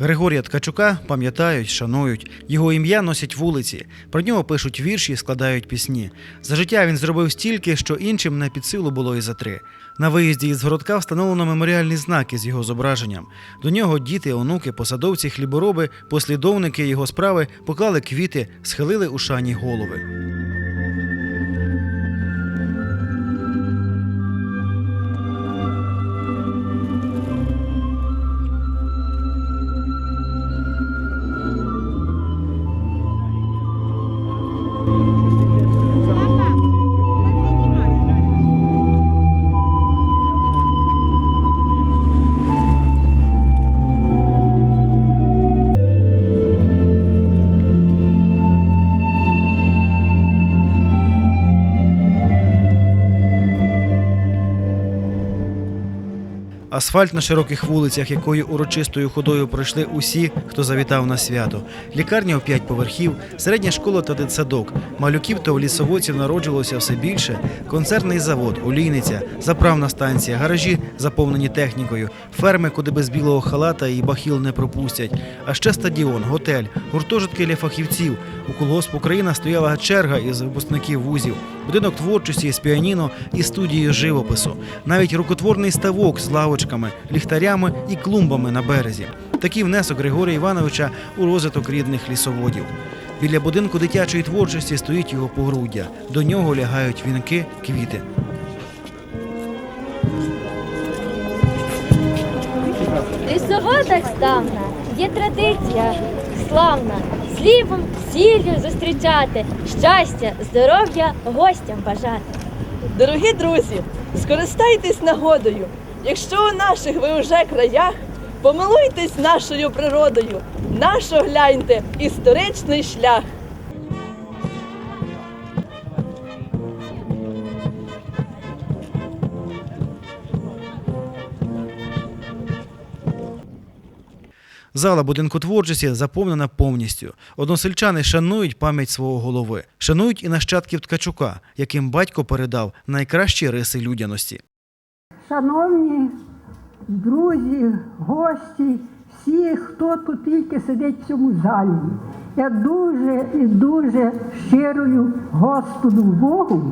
Григорія Ткачука пам'ятають, шанують. Його ім'я носять вулиці. Про нього пишуть вірші, складають пісні. За життя він зробив стільки, що іншим не під силу було і за три. На виїзді із городка встановлено меморіальні знаки з його зображенням. До нього діти, онуки, посадовці, хлібороби, послідовники його справи поклали квіти, схилили у шані голови. Асфальт на широких вулицях, якою урочистою ходою пройшли усі, хто завітав на свято. Лікарня у п'ять поверхів, середня школа та дитсадок. Малюків та лісоводців народжувалося все більше. Концерний завод, олійниця, заправна станція, гаражі заповнені технікою, ферми, куди без білого халата і бахіл не пропустять. А ще стадіон, готель, гуртожитки для фахівців. У колгосп Україна стояла черга із випускників вузів, будинок творчості з піаніно і студією живопису, навіть рукотворний ставок з лавочками, ліхтарями і клумбами на березі. Такий внесок Григорія Івановича у розвиток рідних лісоводів. Біля будинку дитячої творчості стоїть його погруддя. До нього лягають вінки, квіти. Лісоводах ставна, є традиція славна. Слівом, сіллю зустрічати, щастя, здоров'я гостям бажати. Дорогі друзі, скористайтесь нагодою. Якщо у наших ви уже краях, помилуйтесь нашою природою, наш огляньте історичний шлях. Зала будинку творчості заповнена повністю. Односельчани шанують пам'ять свого голови, шанують і нащадків Ткачука, яким батько передав найкращі риси людяності. Шановні друзі, гості, всі, хто тут тільки сидить в цьому залі, я дуже і дуже щирою Господу Богу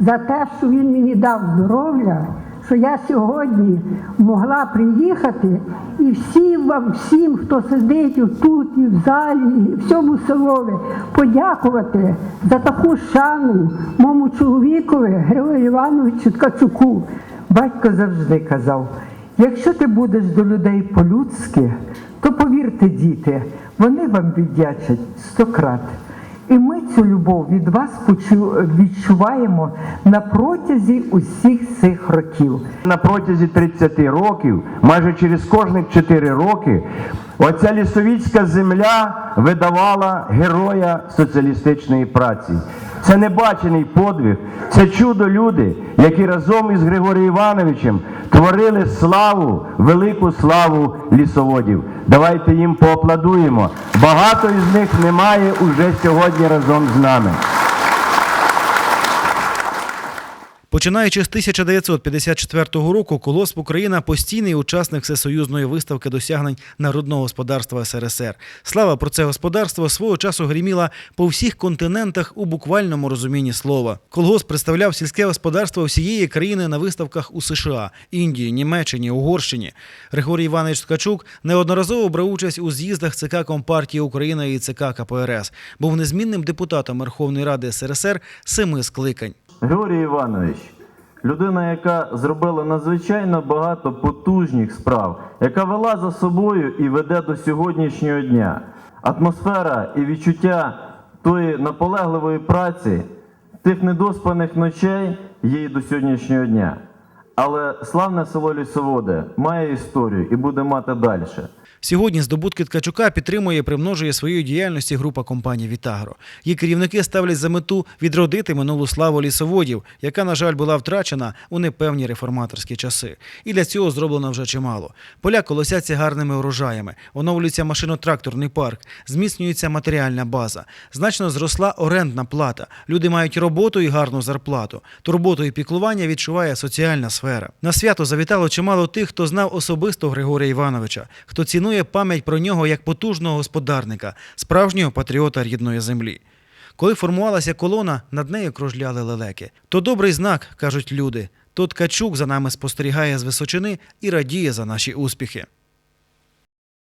за те, що Він мені дав здоров'я, що я сьогодні могла приїхати і всім вам, всім, хто сидить тут і в залі, і в цьому селові, подякувати за таку шану моєму чоловікові Григорію Івановичу Ткачуку. Батько завжди казав: якщо ти будеш до людей по-людськи, то повірте, діти, вони вам віддячать стократ. І ми цю любов від вас відчуваємо на протязі усіх цих років. На протязі 30 років, майже через кожних 4 роки, оця лісовіцька земля видавала героя соціалістичної праці. Це небачений подвиг, це чудо люди, які разом із Григорієм Івановичем творили славу, велику славу лісоводів. Давайте їм поаплодуємо. Багато із них немає уже сьогодні разом з нами. Починаючи з 1954 року, колосп Україна постійний учасник всесоюзної виставки досягнень народного господарства СРСР. Слава про це господарство свого часу гриміла по всіх континентах у буквальному розумінні слова. Колгосп представляв сільське господарство всієї країни на виставках у США, Індії, Німеччині, Угорщині. Григорій Іванович Ткачук неодноразово брав участь у з'їздах ЦК Компартії України і ЦК КПРС. Був незмінним депутатом Верховної Ради СРСР семи скликань. Григорій Іванович, людина, яка зробила надзвичайно багато потужних справ, яка вела за собою і веде до сьогоднішнього дня. Атмосфера і відчуття тої наполегливої праці, тих недоспаних ночей є і до сьогоднішнього дня. Але славне село Лісоводе має історію і буде мати далі. Сьогодні здобутки Ткачука підтримує і примножує своєю діяльністю група компаній Вітагро. Її керівники ставлять за мету відродити минулу славу лісоводів, яка, на жаль, була втрачена у непевні реформаторські часи. І для цього зроблено вже чимало. Поля колосяться гарними урожаями, оновлюється машино-тракторний парк, зміцнюється матеріальна база. Значно зросла орендна плата. Люди мають роботу і гарну зарплату. Турботу і піклування відчуває соціальна сфера. На свято завітало чимало тих, хто знав особисто Григорія Івановича, хто цінує пам'ять про нього як потужного господарника, справжнього патріота рідної землі. Коли формувалася колона, над нею кружляли лелеки. То добрий знак, кажуть люди. То Ткачук за нами спостерігає з височини і радіє за наші успіхи.